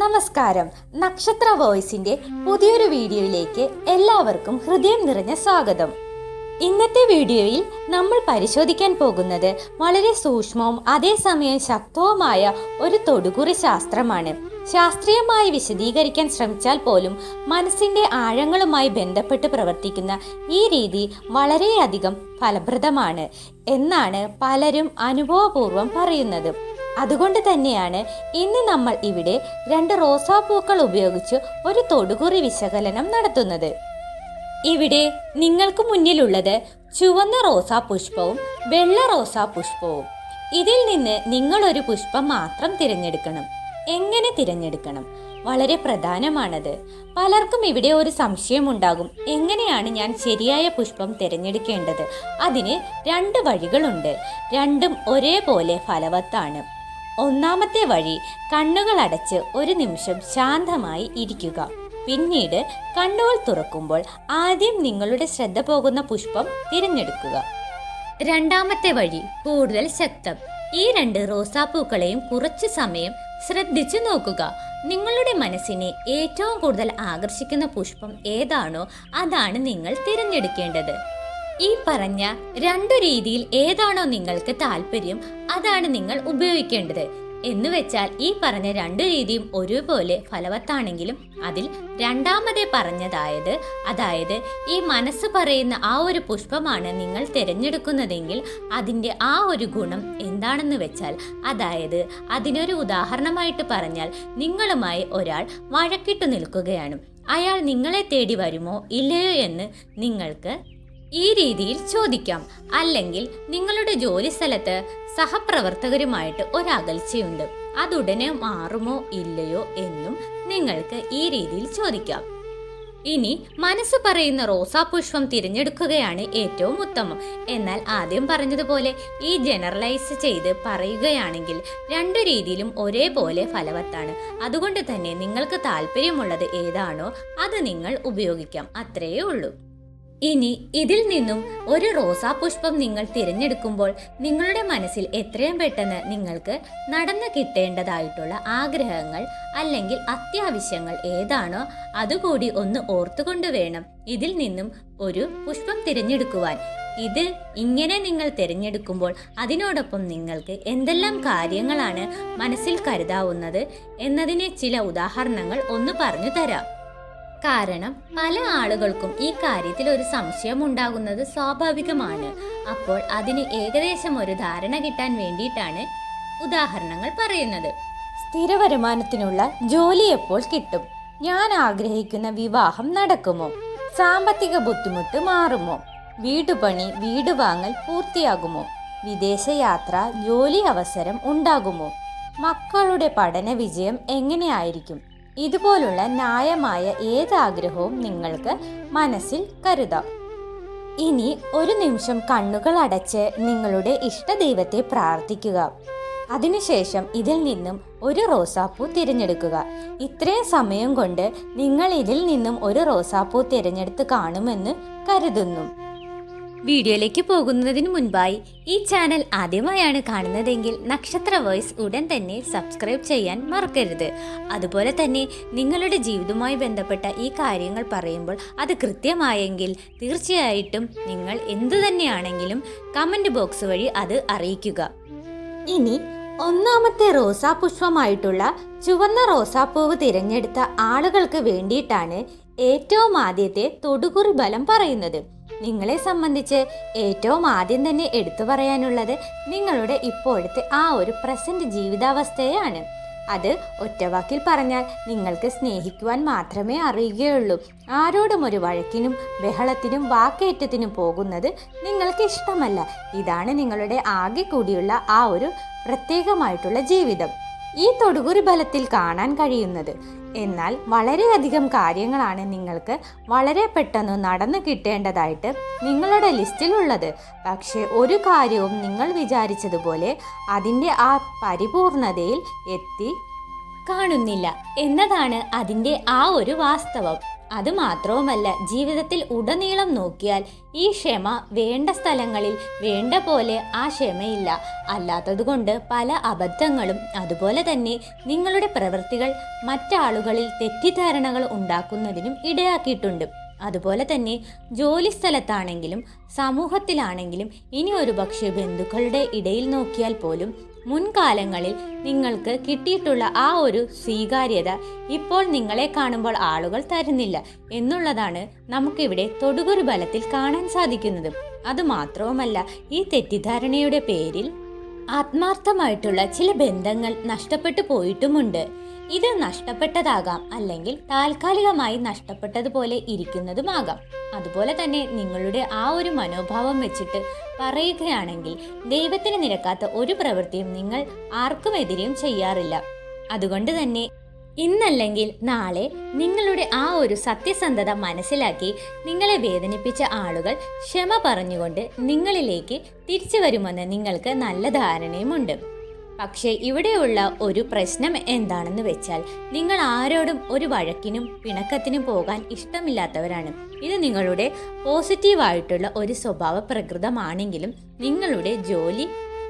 നമസ്കാരം. നക്ഷത്ര വോയിസിന്റെ പുതിയൊരു വീഡിയോയിലേക്ക് എല്ലാവർക്കും ഹൃദയം നിറഞ്ഞ സ്വാഗതം. ഇന്നത്തെ വീഡിയോയിൽ നമ്മൾ പരിശോധിക്കാൻ പോകുന്നത് വളരെ സൂക്ഷ്മവും അതേസമയം ശക്തവുമായ ഒരു തൊടുകുറി ശാസ്ത്രമാണ്. ശാസ്ത്രീയമായി വിശദീകരിക്കാൻ ശ്രമിച്ചാൽ പോലും മനസ്സിന്റെ ആഴങ്ങളുമായി ബന്ധപ്പെട്ട് പ്രവർത്തിക്കുന്ന ഈ രീതി വളരെയധികം ഫലപ്രദമാണ് എന്നാണ് പലരും അനുഭവപൂർവം പറയുന്നത്. അതുകൊണ്ട് തന്നെയാണ് ഇന്ന് നമ്മൾ ഇവിടെ രണ്ട് റോസാപ്പൂക്കൾ ഉപയോഗിച്ച് ഒരു തൊടുകുറി വിശകലനം നടത്തുന്നത്. ഇവിടെ നിങ്ങൾക്ക് മുന്നിലുള്ളത് ചുവന്ന റോസാ പുഷ്പവും വെള്ള റോസാ പുഷ്പവും. ഇതിൽ നിന്ന് നിങ്ങൾ ഒരു പുഷ്പം മാത്രം തിരഞ്ഞെടുക്കണം. എങ്ങനെ തിരഞ്ഞെടുക്കണം? വളരെ പ്രധാനമാണത്. പലർക്കും ഇവിടെ ഒരു സംശയമുണ്ടാകും എങ്ങനെയാണ് ഞാൻ ശരിയായ പുഷ്പം തിരഞ്ഞെടുക്കേണ്ടത്? അതിന് രണ്ട് വഴികളുണ്ട്. രണ്ടും ഒരേപോലെ ഫലവത്താണ്. ഒന്നാമത്തെ വഴി കണ്ണുകൾ അടച്ച് ഒരു നിമിഷം ശാന്തമായി ഇരിക്കുക. പിന്നീട് കണ്ണുകൾ തുറക്കുമ്പോൾ ആദ്യം നിങ്ങളുടെ ശ്രദ്ധ പോകുന്ന പുഷ്പം തിരഞ്ഞെടുക്കുക. രണ്ടാമത്തെ വഴി കൂടുതൽ ശക്തം. ഈ രണ്ട് റോസാപ്പൂക്കളെയും കുറച്ചു സമയം ശ്രദ്ധിച്ചു നോക്കുക. നിങ്ങളുടെ മനസ്സിനെ ഏറ്റവും കൂടുതൽ ആകർഷിക്കുന്ന പുഷ്പം ഏതാണോ അതാണ് നിങ്ങൾ തിരഞ്ഞെടുക്കേണ്ടത്. ഈ പറഞ്ഞ രണ്ടു രീതിയിൽ ഏതാണോ നിങ്ങൾക്ക് താല്പര്യം അതാണ് നിങ്ങൾ ഉപയോഗിക്കേണ്ടത്. എന്ന് വെച്ചാൽ ഈ പറഞ്ഞ രണ്ടു രീതിയും ഒരുപോലെ ഫലവത്താണെങ്കിലും അതിൽ രണ്ടാമതേ പറഞ്ഞതായത് അതായത് ഈ മനസ്സ് പറയുന്ന ആ ഒരു പുഷ്പമാണ് നിങ്ങൾ തിരഞ്ഞെടുക്കുന്നതെങ്കിൽ അതിന്റെ ആ ഒരു ഗുണം എന്താണെന്ന് വെച്ചാൽ അതായത് അതിനൊരു ഉദാഹരണമായിട്ട് പറഞ്ഞാൽ നിങ്ങളുമായി ഒരാൾ വഴക്കിട്ടു നിൽക്കുകയാണ്. അയാൾ നിങ്ങളെ തേടി വരുമോ ഇല്ലയോ എന്ന് നിങ്ങൾക്ക് ഈ രീതിയിൽ ചോദിക്കാം. അല്ലെങ്കിൽ നിങ്ങളുടെ ജോലി സ്ഥലത്ത് സഹപ്രവർത്തകരുമായിട്ട് ഒരകൽച്ചയുണ്ട്. അതുടനെ മാറുമോ ഇല്ലയോ എന്നും നിങ്ങൾക്ക് ഈ രീതിയിൽ ചോദിക്കാം. ഇനി മനസ്സ് പറയുന്ന റോസാപുഷ്പം തിരഞ്ഞെടുക്കുകയാണ് ഏറ്റവും ഉത്തമം. എന്നാൽ ആദ്യം പറഞ്ഞതുപോലെ ഈ ജനറലൈസ് ചെയ്ത് പറയുകയാണെങ്കിൽ രണ്ടു രീതിയിലും ഒരേപോലെ ഫലവത്താണ്. അതുകൊണ്ട് തന്നെ നിങ്ങൾക്ക് താല്പര്യമുള്ളത് ഏതാണോ അത് നിങ്ങൾ ഉപയോഗിക്കാം. അത്രയേ ഉള്ളൂ. ഇനി ഇതിൽ നിന്നും ഒരു റോസാപുഷ്പം നിങ്ങൾ തിരഞ്ഞെടുക്കുമ്പോൾ നിങ്ങളുടെ മനസ്സിൽ എത്രയും പെട്ടെന്ന് നിങ്ങൾക്ക് നടന്നു കിട്ടേണ്ടതായിട്ടുള്ള ആഗ്രഹങ്ങൾ അല്ലെങ്കിൽ അത്യാവശ്യങ്ങൾ ഏതാണോ അതുകൂടി ഒന്ന് ഓർത്തുകൊണ്ട് വേണം ഇതിൽ നിന്നും ഒരു പുഷ്പം തിരഞ്ഞെടുക്കുവാൻ. ഇത് ഇങ്ങനെ നിങ്ങൾ തിരഞ്ഞെടുക്കുമ്പോൾ അതിനോടൊപ്പം നിങ്ങൾക്ക് എന്തെല്ലാം കാര്യങ്ങളാണ് മനസ്സിൽ കരുതാവുന്നത് എന്നതിനെ ചില ഉദാഹരണങ്ങൾ ഒന്ന് പറഞ്ഞു തരാം. കാരണം പല ആളുകൾക്കും ഈ കാര്യത്തിൽ ഒരു സംശയം ഉണ്ടാകുന്നത് സ്വാഭാവികമാണ്. അപ്പോൾ അതിന് ഏകദേശം ഒരു ധാരണ കിട്ടാൻ വേണ്ടിയിട്ടാണ് ഉദാഹരണങ്ങൾ പറയുന്നത്. സ്ഥിര വരുമാനത്തിനുള്ള ജോലി എപ്പോൾ കിട്ടും? ഞാൻ ആഗ്രഹിക്കുന്ന വിവാഹം നടക്കുമോ? സാമ്പത്തിക ബുദ്ധിമുട്ട് മാറുമോ? വീടുപണി വീട് വാങ്ങൽ പൂർത്തിയാകുമോ? വിദേശയാത്ര ജോലി അവസരം ഉണ്ടാകുമോ? മക്കളുടെ പഠന വിജയം എങ്ങനെയായിരിക്കും ഇതുപോലുള്ള ന്യായമായ ഏതാഗ്രഹവും നിങ്ങൾക്ക് മനസ്സിൽ കരുതാം. ഇനി ഒരു നിമിഷം കണ്ണുകൾ അടച്ച് നിങ്ങളുടെ ഇഷ്ടദൈവത്തെ പ്രാർത്ഥിക്കുക. അതിനുശേഷം ഇതിൽ നിന്നും ഒരു റോസാപ്പൂ തിരഞ്ഞെടുക്കുക. ഇത്രയും സമയം കൊണ്ട് നിങ്ങൾ ഇതിൽ നിന്നും ഒരു റോസാപ്പൂ തിരഞ്ഞെടുത്ത് കാണുമെന്ന് കരുതുന്നു. വീഡിയോയിലേക്ക് പോകുന്നതിന് മുൻപായി ഈ ചാനൽ ആദ്യമായാണ് കാണുന്നതെങ്കിൽ നക്ഷത്ര വോയിസ് ഉടൻ തന്നെ സബ്സ്ക്രൈബ് ചെയ്യാൻ മറക്കരുത്. അതുപോലെ തന്നെ നിങ്ങളുടെ ജീവിതവുമായി ബന്ധപ്പെട്ട ഈ കാര്യങ്ങൾ പറയുമ്പോൾ അത് കൃത്യമായെങ്കിൽ തീർച്ചയായിട്ടും നിങ്ങൾ എന്തു തന്നെയാണെങ്കിലും കമന്റ് ബോക്സ് വഴി അത് അറിയിക്കുക. ഇനി ഒന്നാമത്തെ റോസാപുഷ്പമായിട്ടുള്ള ചുവന്ന റോസാപ്പൂവ് തിരഞ്ഞെടുത്ത ആളുകൾക്ക് വേണ്ടിയിട്ടാണ് ഏറ്റവും ആദ്യത്തെ തൊടുകുറി ബലം പറയുന്നത്. നിങ്ങളെ സംബന്ധിച്ച് ഏറ്റവും ആദ്യം തന്നെ എടുത്തു പറയാനുള്ളത് നിങ്ങളുടെ ഇപ്പോഴത്തെ ആ ഒരു പ്രസന്റ് ജീവിതാവസ്ഥയാണ്. അത് ഒറ്റവാക്കിൽ പറഞ്ഞാൽ നിങ്ങൾക്ക് സ്നേഹിക്കുവാൻ മാത്രമേ അറിയുകയുള്ളൂ. ആരോടും ഒരു വഴക്കിനും ബഹളത്തിനും വാക്കേറ്റത്തിനും പോകുന്നത് നിങ്ങൾക്ക് ഇഷ്ടമല്ല. ഇതാണ് നിങ്ങളുടെ ആകെ കൂടിയുള്ള ആ ഒരു പ്രത്യേകമായിട്ടുള്ള ജീവിതം. ഈ തൊടുകുറി ബലത്തിൽ കാണാൻ കഴിയുന്നത്. എന്നാൽ വളരെയധികം കാര്യങ്ങളാണ് നിങ്ങൾക്ക് വളരെ പെട്ടെന്ന് നടന്നു കിട്ടേണ്ടതായിട്ട് നിങ്ങളുടെ ലിസ്റ്റിലുള്ളത് പക്ഷേ ഒരു കാര്യവും നിങ്ങൾ വിചാരിച്ചതുപോലെ അതിന്റെ ആ പരിപൂർണതയിൽ എത്തി കാണുന്നില്ല. എന്നതാണ് അതിന്റെ ആ ഒരു വാസ്തവം. അത് മാത്രവുമല്ല ജീവിതത്തിൽ ഉടനീളം നോക്കിയാൽ ഈ ക്ഷമ വേണ്ട സ്ഥലങ്ങളിൽ വേണ്ട പോലെ ആ ക്ഷമയില്ല. അല്ലാത്തതുകൊണ്ട് പല അബദ്ധങ്ങളും അതുപോലെ തന്നെ നിങ്ങളുടെ പ്രവൃത്തികൾ മറ്റാളുകളിൽ തെറ്റിദ്ധാരണകൾ ഉണ്ടാക്കുന്നതിനും ഇടയാക്കിയിട്ടുണ്ട്. അതുപോലെ തന്നെ ജോലി സ്ഥലത്താണെങ്കിലും സമൂഹത്തിലാണെങ്കിലും ഇനി ഒരു പക്ഷേ ബന്ധുക്കളുടെ ഇടയിൽ നോക്കിയാൽ പോലും മുൻകാലങ്ങളിൽ നിങ്ങൾക്ക് കിട്ടിയിട്ടുള്ള ആ ഒരു സ്വീകാര്യത ഇപ്പോൾ നിങ്ങളെ കാണുമ്പോൾ ആളുകൾ തരുന്നില്ല എന്നുള്ളതാണ് നമുക്കിവിടെ തൊടുകുറി ബലത്തിൽ കാണാൻ സാധിക്കുന്നത്. അതുമാത്രവുമല്ല ഈ തെറ്റിദ്ധാരണയുടെ പേരിൽ ആത്മാർത്ഥമായിട്ടുള്ള ചില ബന്ധങ്ങൾ നഷ്ടപ്പെട്ടു പോയിട്ടുമുണ്ട്. ഇത് നഷ്ടപ്പെട്ടതാകാം അല്ലെങ്കിൽ താൽക്കാലികമായി നഷ്ടപ്പെട്ടതുപോലെ ഇരിക്കുന്നതുമാകാം. അതുപോലെ തന്നെ നിങ്ങളുടെ ആ ഒരു മനോഭാവം വെച്ചിട്ട് പറയുകയാണെങ്കിൽ ദൈവത്തിന് നിരക്കാത്ത ഒരു പ്രവൃത്തിയും നിങ്ങൾ ആർക്കുമെതിരെയും ചെയ്യാറില്ല. അതുകൊണ്ട് തന്നെ ഇന്നല്ലെങ്കിൽ നാളെ നിങ്ങളുടെ ആ ഒരു സത്യസന്ധത മനസ്സിലാക്കി നിങ്ങളെ വേദനിപ്പിച്ച ആളുകൾ ക്ഷമ പറഞ്ഞുകൊണ്ട് നിങ്ങളിലേക്ക് തിരിച്ചു വരുമെന്ന് നിങ്ങൾക്ക് നല്ല ധാരണയുമുണ്ട്. പക്ഷേ ഇവിടെയുള്ള ഒരു പ്രശ്നം എന്താണെന്ന് വെച്ചാൽ നിങ്ങൾ ആരോടും ഒരു വഴക്കിനും പിണക്കത്തിനും പോകാൻ ഇഷ്ടമില്ലാത്തവരാണ്. ഇത് നിങ്ങളുടെ പോസിറ്റീവായിട്ടുള്ള ഒരു സ്വഭാവ പ്രകൃതമാണെങ്കിലും നിങ്ങളുടെ ജോലി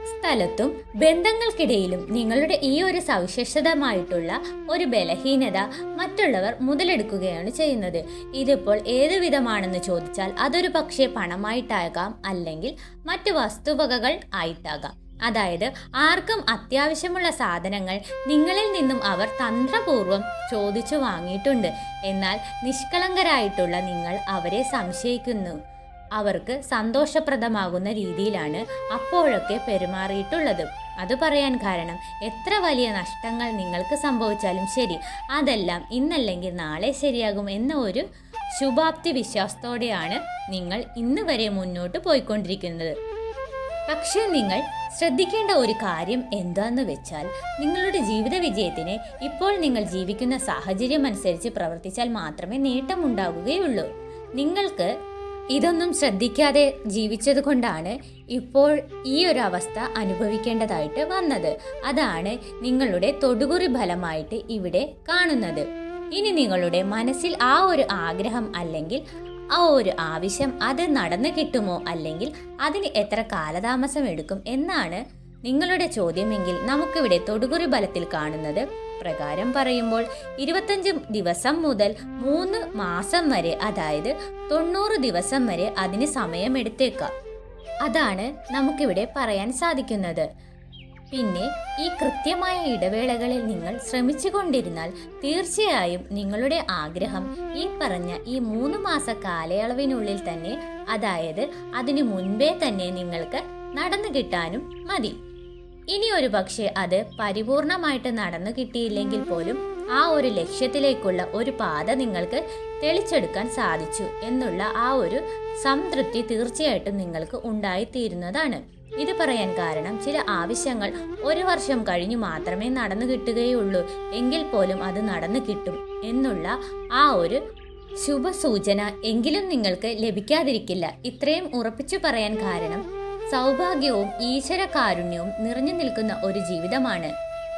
സ്ഥലത്തും ബന്ധങ്ങൾക്കിടയിലും നിങ്ങളുടെ ഈ ഒരു സവിശേഷതമായിട്ടുള്ള ഒരു ബലഹീനത മറ്റുള്ളവർ മുതലെടുക്കുകയാണ് ചെയ്യുന്നത്. ഇതിപ്പോൾ ഏതു വിധമാണെന്ന് ചോദിച്ചാൽ അതൊരു പക്ഷേ പണമായിട്ടാകാം അല്ലെങ്കിൽ മറ്റു വസ്തുവകകൾ ആയിട്ടാകാം. അതായത് ആർക്കും അത്യാവശ്യമുള്ള സാധനങ്ങൾ നിങ്ങളിൽ നിന്നും അവർ തന്ത്രപൂർവം ചോദിച്ചു വാങ്ങിയിട്ടുണ്ട്. എന്നാൽ നിഷ്കളങ്കരായിട്ടുള്ള നിങ്ങൾ അവരെ സംശയിക്കുന്നു. അവർക്ക് സന്തോഷപ്രദമാകുന്ന രീതിയിലാണ് അപ്പോഴൊക്കെ പെരുമാറിയിട്ടുള്ളത്. അത് പറയാൻ കാരണം എത്ര വലിയ നഷ്ടങ്ങൾ നിങ്ങൾക്ക് സംഭവിച്ചാലും ശരി അതെല്ലാം ഇന്നല്ലെങ്കിൽ നാളെ ശരിയാകും എന്ന ഒരു ശുഭാപ്തി വിശ്വാസത്തോടെയാണ് നിങ്ങൾ ഇന്ന് വരെ മുന്നോട്ട് പോയിക്കൊണ്ടിരിക്കുന്നത്. പക്ഷേ നിങ്ങൾ ശ്രദ്ധിക്കേണ്ട ഒരു കാര്യം എന്താന്ന് വെച്ചാൽ നിങ്ങളുടെ ജീവിത വിജയത്തിന് ഇപ്പോൾ നിങ്ങൾ ജീവിക്കുന്ന സാഹചര്യം അനുസരിച്ച് പ്രവർത്തിച്ചാൽ മാത്രമേ നേട്ടമുണ്ടാകുകയുള്ളൂ നിങ്ങൾക്ക് ഇതൊന്നും ശ്രദ്ധിക്കാതെ ജീവിച്ചത് കൊണ്ടാണ് ഇപ്പോൾ ഈ ഒരു അവസ്ഥ അനുഭവിക്കേണ്ടതായിട്ട് വന്നത്. അതാണ് നിങ്ങളുടെ തൊടുകുറി ഫലമായിട്ട് ഇവിടെ കാണുന്നത്. ഇനി നിങ്ങളുടെ മനസ്സിൽ ആ ഒരു ആഗ്രഹം അല്ലെങ്കിൽ ആ ഒരു ആവശ്യം അത് നടന്നു കിട്ടുമോ അല്ലെങ്കിൽ അതിന് എത്ര കാലതാമസം എടുക്കും എന്നാണ് നിങ്ങളുടെ ചോദ്യമെങ്കിൽ നമുക്കിവിടെ തൊടുകുറി ഫലത്തിൽ കാണുന്നത്. പ്രകാരം പറയുമ്പോൾ ഇരുപത്തഞ്ച് ദിവസം മുതൽ മൂന്ന് മാസം വരെ അതായത് തൊണ്ണൂറ് ദിവസം വരെ അതിന് സമയമെടുത്തേക്കാം. അതാണ് നമുക്കിവിടെ പറയാൻ സാധിക്കുന്നത്. പിന്നെ ഈ കൃത്യമായ ഇടവേളകളിൽ നിങ്ങൾ ശ്രമിച്ചു കൊണ്ടിരുന്നാൽ തീർച്ചയായും നിങ്ങളുടെ ആഗ്രഹം ഈ പറഞ്ഞ ഈ മൂന്ന് മാസ കാലയളവിനുള്ളിൽ തന്നെ അതായത് അതിനു മുൻപേ തന്നെ നിങ്ങൾക്ക് നടന്നു കിട്ടാനും മതി. ഇനി ഒരു പക്ഷേ അത് പരിപൂർണമായിട്ട് നടന്നു കിട്ടിയില്ലെങ്കിൽ പോലും ആ ഒരു ലക്ഷ്യത്തിലേക്കുള്ള ഒരു പാത നിങ്ങൾക്ക് തെളിച്ചെടുക്കാൻ സാധിച്ചു എന്നുള്ള ആ ഒരു സംതൃപ്തി തീർച്ചയായിട്ടും നിങ്ങൾക്ക് ഉണ്ടായിത്തീരുന്നതാണ്. ഇത് പറയാൻ കാരണം ചില ആവശ്യങ്ങൾ ഒരു വർഷം കഴിഞ്ഞു മാത്രമേ നടന്നു കിട്ടുകയുള്ളൂ എങ്കിൽ പോലും അത് നടന്നു കിട്ടും എന്നുള്ള ആ ഒരു ശുഭസൂചന എങ്കിലും നിങ്ങൾക്ക് ലഭിക്കാതിരിക്കില്ല. ഇത്രയും ഉറപ്പിച്ചു പറയാൻ കാരണം സൗഭാഗ്യവും ഈശ്വരകാരുണ്യവും നിറഞ്ഞു നിൽക്കുന്ന ഒരു ജീവിതമാണ്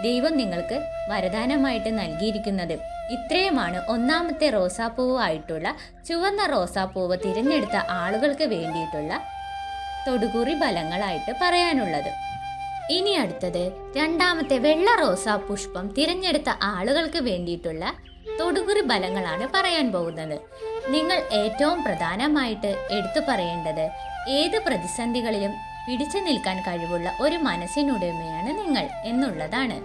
ദൈവം നിങ്ങൾക്ക് വരദാനമായിട്ട് നൽകിയിരിക്കുന്നത്. ഇത്രയുമാണ് ഒന്നാമത്തെ റോസാപ്പൂവ് ആയിട്ടുള്ള ചുവന്ന റോസാപ്പൂവ് തിരഞ്ഞെടുത്ത ആളുകൾക്ക് വേണ്ടിയിട്ടുള്ള തൊടുകുറി ഫലങ്ങളായിട്ട് പറയാനുള്ളത്. ഇനി അടുത്തത് രണ്ടാമത്തെ വെള്ള റോസാ പുഷ്പം തിരഞ്ഞെടുത്ത ആളുകൾക്ക് വേണ്ടിയിട്ടുള്ള തൊടുകുറി ഫലങ്ങളാണ് പറയാൻ പോകുന്നത്. നിങ്ങൾ ഏറ്റവും പ്രധാനമായിട്ട് എടുത്തു പറയേണ്ടത് ഏത് പ്രതിസന്ധികളിലും പിടിച്ചു നിൽക്കാൻ കഴിവുള്ള ഒരു മനസ്സിനുടമയാണ് നിങ്ങൾ എന്നുള്ളതാണ്.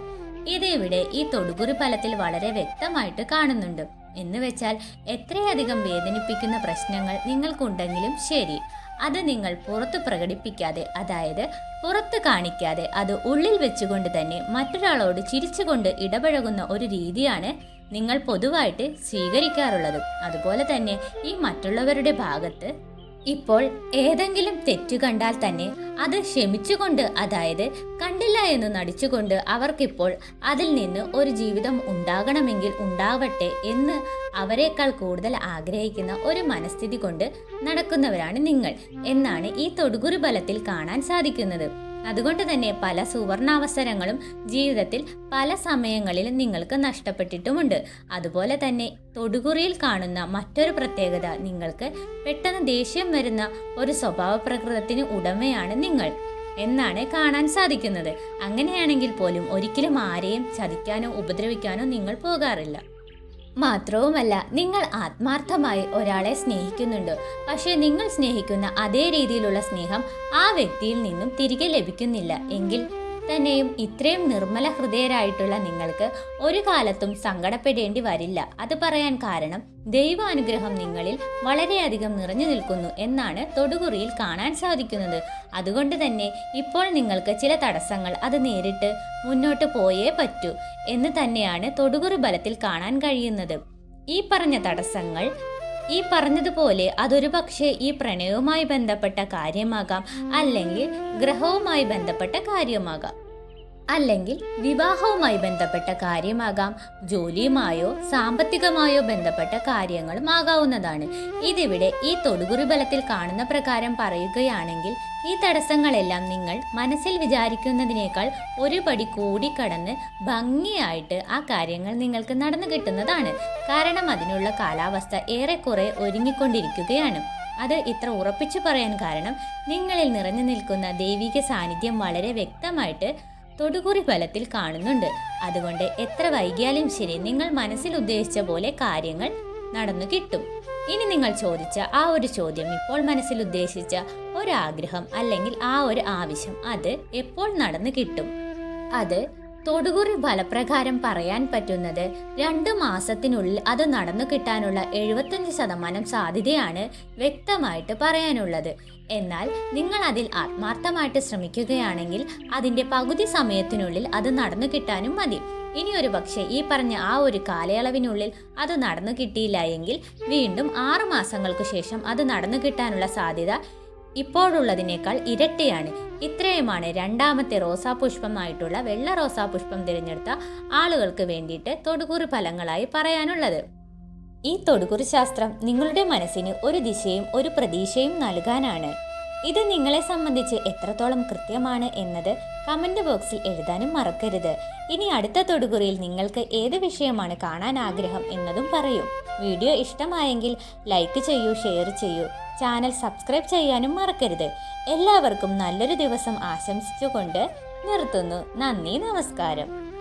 ഇതിവിടെ ഈ തൊടുകുറി ഫലത്തിൽ വളരെ വ്യക്തമായിട്ട് കാണുന്നുണ്ട്. എന്ന് വെച്ചാൽ എത്രയധികം വേദനിപ്പിക്കുന്ന പ്രശ്നങ്ങൾ നിങ്ങൾക്കുണ്ടെങ്കിലും ശരി അത് നിങ്ങൾ പുറത്ത് പ്രകടിപ്പിക്കാതെ അതായത് പുറത്ത് കാണിക്കാതെ അത് ഉള്ളിൽ വെച്ചുകൊണ്ട് തന്നെ മറ്റൊരാളോട് ചിരിച്ചുകൊണ്ട് ഇടപഴകുന്ന ഒരു രീതിയാണ് നിങ്ങൾ പൊതുവായിട്ട് സ്വീകരിക്കാറുള്ളത്. അതുപോലെ തന്നെ ഈ മറ്റുള്ളവരുടെ ഭാഗത്ത് ഇപ്പോൾ ഏതെങ്കിലും തെറ്റു കണ്ടാൽ തന്നെ അത് ക്ഷമിച്ചുകൊണ്ട് അതായത് കണ്ടില്ല എന്ന് നടിച്ചുകൊണ്ട് അവർക്കിപ്പോൾ അതിൽ നിന്ന് ഒരു ജീവിതം ഉണ്ടാകണമെങ്കിൽ ഉണ്ടാവട്ടെ എന്ന് അവരെക്കാൾ കൂടുതൽ ആഗ്രഹിക്കുന്ന ഒരു മനസ്ഥിതി കൊണ്ട് നടക്കുന്നവരാണ് നിങ്ങൾ. എന്നാണ് ഈ തൊടുകുറി ബലത്തിൽ കാണാൻ സാധിക്കുന്നത്. അതുകൊണ്ട് തന്നെ പല സുവർണാവസരങ്ങളും ജീവിതത്തിൽ പല സമയങ്ങളിൽ നിങ്ങൾക്ക് നഷ്ടപ്പെട്ടിട്ടുമുണ്ട്. അതുപോലെ തന്നെ തൊടുകുറിയിൽ കാണുന്ന മറ്റൊരു പ്രത്യേകത നിങ്ങൾക്ക് പെട്ടെന്ന് ദേഷ്യം വരുന്ന ഒരു സ്വഭാവ പ്രകൃതത്തിന് ഉടമയാണ് നിങ്ങൾ എന്നാണ് കാണാൻ സാധിക്കുന്നത്. അങ്ങനെയാണെങ്കിൽ പോലും ഒരിക്കലും ആരെയും ചതിക്കാനോ ഉപദ്രവിക്കാനോ നിങ്ങൾ പോകാറില്ല. മാത്രവുമല്ല നിങ്ങൾ ആത്മാർത്ഥമായി ഒരാളെ സ്നേഹിക്കുന്നുണ്ട്. പക്ഷേ നിങ്ങൾ സ്നേഹിക്കുന്ന അതേ രീതിയിലുള്ള സ്നേഹം ആ വ്യക്തിയിൽ നിന്നും തിരികെ ലഭിക്കുന്നില്ല. എങ്കിൽ തന്നെയും ഇത്രയും നിർമ്മല ഹൃദയരായിട്ടുള്ള നിങ്ങൾക്ക് ഒരു കാലത്തും സങ്കടപ്പെടേണ്ടി വരില്ല. അത് പറയാൻ കാരണം ദൈവാനുഗ്രഹം നിങ്ങളിൽ വളരെയധികം നിറഞ്ഞു നിൽക്കുന്നു എന്നാണ് തൊടുകുറിയിൽ കാണാൻ സാധിക്കുന്നത്. അതുകൊണ്ട് തന്നെ ഇപ്പോൾ നിങ്ങൾക്ക് ചില തടസ്സങ്ങൾ അത് നേരിട്ട് മുന്നോട്ട് പോയേ പറ്റൂ എന്ന് തന്നെയാണ് തൊടുകുറി ബലത്തിൽ കാണാൻ കഴിയുന്നത്. ഈ പറഞ്ഞ തടസ്സങ്ങൾ ഈ പറഞ്ഞതുപോലെ അതൊരു പക്ഷേ ഈ പ്രണയവുമായി ബന്ധപ്പെട്ട കാര്യമാകാം അല്ലെങ്കിൽ ഗ്രഹവുമായി ബന്ധപ്പെട്ട കാര്യമാകാം അല്ലെങ്കിൽ വിവാഹവുമായി ബന്ധപ്പെട്ട കാര്യമാകാം ജോലിയുമായോ സാമ്പത്തികമായോ ബന്ധപ്പെട്ട കാര്യങ്ങളും ആകാവുന്നതാണ്. ഇതിവിടെ ഈ തൊടുകുറി ബലത്തിൽ കാണുന്ന പ്രകാരം പറയുകയാണെങ്കിൽ ഈ തടസ്സങ്ങളെല്ലാം നിങ്ങൾ മനസ്സിൽ വിചാരിക്കുന്നതിനേക്കാൾ ഒരുപടി കൂടി കടന്ന് ഭംഗിയായിട്ട് ആ കാര്യങ്ങൾ നിങ്ങൾക്ക് നടന്നു കിട്ടുന്നതാണ്. കാരണം അതിനുള്ള കാലാവസ്ഥ ഏറെക്കുറെ ഒരുങ്ങിക്കൊണ്ടിരിക്കുകയാണ്. അത് ഇത്ര ഉറപ്പിച്ചു പറയാൻ കാരണം നിങ്ങളിൽ നിറഞ്ഞു നിൽക്കുന്ന ദൈവിക സാന്നിധ്യം വളരെ വ്യക്തമായിട്ട് തൊടുകുറി ഫലത്തിൽ കാണുന്നുണ്ട്. അതുകൊണ്ട് എത്ര വൈകിയാലും ശരി നിങ്ങൾ മനസ്സിൽ ഉദ്ദേശിച്ച പോലെ കാര്യങ്ങൾ നടന്നു കിട്ടും. ഇനി നിങ്ങൾ ചോദിച്ച ആ ഒരു ചോദ്യം ഇപ്പോൾ മനസ്സിൽ ഉദ്ദേശിച്ച ഒരാഗ്രഹം അല്ലെങ്കിൽ ആ ഒരു ആവശ്യം അത് എപ്പോൾ നടന്നു കിട്ടും? അത് തൊടുകുറി ഫലപ്രകാരം പറയാൻ പറ്റുന്നത് രണ്ട് മാസത്തിനുള്ളിൽ അത് നടന്നു കിട്ടാനുള്ള എഴുപത്തഞ്ച് ശതമാനം സാധ്യതയാണ് വ്യക്തമായിട്ട് പറയാനുള്ളത്. എന്നാൽ നിങ്ങൾ അതിൽ ആത്മാർത്ഥമായിട്ട് ശ്രമിക്കുകയാണെങ്കിൽ അതിന്റെ പകുതി സമയത്തിനുള്ളിൽ അത് നടന്നു കിട്ടാനും മതി. ഇനി ഒരു പക്ഷേ ഈ പറഞ്ഞ ആ ഒരു കാലയളവിനുള്ളിൽ അത് നടന്നു കിട്ടിയില്ല എങ്കിൽ വീണ്ടും ആറു മാസങ്ങൾക്ക് ശേഷം അത് നടന്നു കിട്ടാനുള്ള സാധ്യത ഇപ്പോഴുള്ളതിനേക്കാൾ ഇരട്ടിയാണ്. ഇത്രയുമാണ് രണ്ടാമത്തെ റോസാപുഷ്പമായിട്ടുള്ള വെള്ള റോസാപുഷ്പം തിരഞ്ഞെടുത്ത ആളുകൾക്ക് വേണ്ടിയിട്ട് തൊടുകുറി ഫലങ്ങളായി പറയാനുള്ളത്. ഈ തൊടുകുറി ശാസ്ത്രം നിങ്ങളുടെ മനസ്സിന് ഒരു ദിശയും ഒരു പ്രതീക്ഷയും നൽകാനാണ്. ഇത് നിങ്ങളെ സംബന്ധിച്ച് എത്രത്തോളം കൃത്യമാണ് എന്നത് കമന്റ് ബോക്സിൽ എഴുതാനും മറക്കരുത്. ഇനി അടുത്ത തൊടുകുറിയിൽ നിങ്ങൾക്ക് ഏത് വിഷയമാണ് കാണാൻ ആഗ്രഹം എന്നതും പറയൂ. വീഡിയോ ഇഷ്ടമായെങ്കിൽ ലൈക്ക് ചെയ്യൂ ഷെയർ ചെയ്യൂ. ചാനൽ സബ്സ്ക്രൈബ് ചെയ്യാനും മറക്കരുത്. എല്ലാവർക്കും നല്ലൊരു ദിവസം ആശംസിച്ചുകൊണ്ട് നിർത്തുന്നു. നന്ദി നമസ്കാരം.